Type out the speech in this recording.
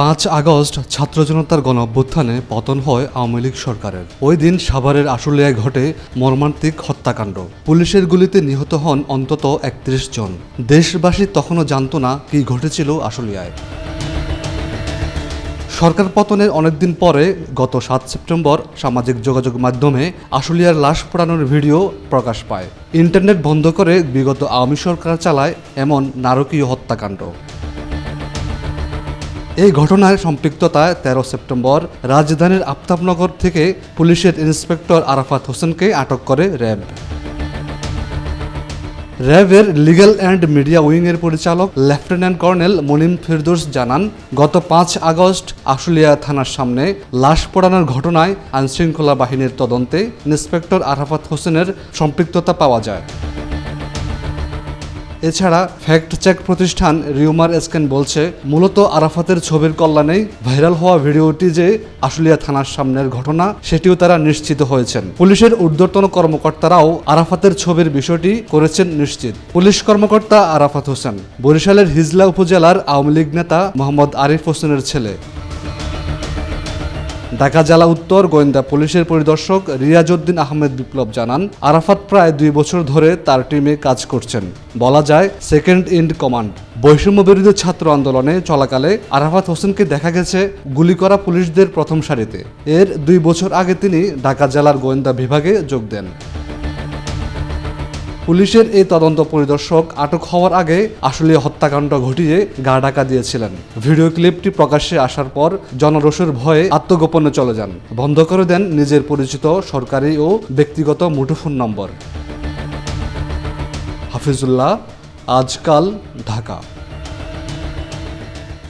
পাঁচ আগস্ট ছাত্র জনতার গণ অভ্যুত্থানে পতন হয় আওয়ামী লীগ সরকারের। ওই দিন সাভারের আশুলিয়ায় ঘটে মর্মান্তিক হত্যাকাণ্ড। পুলিশের গুলিতে নিহত হন অন্তত একত্রিশ জন। দেশবাসী তখনও জানতো না কি ঘটেছিল আশুলিয়ায়। সরকার পতনের অনেকদিন পরে গত সাত সেপ্টেম্বর সামাজিক যোগাযোগ মাধ্যমে আশুলিয়ার লাশ পোড়ানোর ভিডিও প্রকাশ পায়। ইন্টারনেট বন্ধ করে বিগত আওয়ামী সরকার চালায় এমন নারকীয় হত্যাকাণ্ড। এই ঘটনায় সম্পৃক্ততায় তেরো সেপ্টেম্বর রাজধানীর আফতাবনগর থেকে পুলিশের ইন্সপেক্টর আরাফাত হোসেনকে আটক করে র্যাব। র্যাবের লিগ্যাল অ্যান্ড মিডিয়া উইংয়ের পরিচালক লেফটেন্যান্ট কর্নেল মনিম ফিরদোস জানান, গত পাঁচ আগস্ট আশুলিয়া থানার সামনে লাশ পোড়ানোর ঘটনায় আইনশৃঙ্খলা বাহিনীর তদন্তে ইন্সপেক্টর আরাফাত হোসেনের সম্পৃক্ততা পাওয়া যায়। এছাড়া ফ্যাক্ট চেক প্রতিষ্ঠান রিউমার স্ক্যান বলছে, মূলত আরাফাতের ছবির কল্যাণেই ভাইরাল হওয়া ভিডিওটি যে আশুলিয়া থানার সামনের ঘটনা, সেটিও তারা নিশ্চিত হয়েছেন। পুলিশের ঊর্ধ্বতন কর্মকর্তারাও আরাফাতের ছবির বিষয়টি করেছেন নিশ্চিত। পুলিশ কর্মকর্তা আরাফাত হোসেন, বরিশালের হিজলা উপজেলার আওয়ামী লীগ নেতা মোহাম্মদ আরিফ হোসেনের ছেলে। ঢাকা জেলা উত্তর গোয়েন্দা পুলিশের পরিদর্শক রিয়াজউদ্দিন আহমেদ বিপ্লব জানান, আরাফাত প্রায় দুই বছর ধরে তার টিমে কাজ করছেন। বলা যায় সেকেন্ড ইন্ড কমান্ড বৈষম্য বিরোধী ছাত্র আন্দোলনে চলাকালে আরাফাত হোসেনকে দেখা গেছে গুলি করা পুলিশদের প্রথম সারিতে। এর দুই বছর আগে তিনি ঢাকা জেলার গোয়েন্দা বিভাগে যোগ দেন। পুলিশের এই তদন্ত পরিদর্শক আটক হওয়ার আগে আসলে হত্যাকাণ্ড ঘটিয়ে গা ডাকা দিয়েছিলেন। ভিডিও ক্লিপটি প্রকাশ্যে আসার পর জনরোষের ভয়ে আত্মগোপনে চলে যান। বন্ধ করে দেন নিজের পরিচিত সরকারি ও ব্যক্তিগত মুঠোফোন নম্বর। হাফিজুল্লাহ, আজকাল ঢাকা।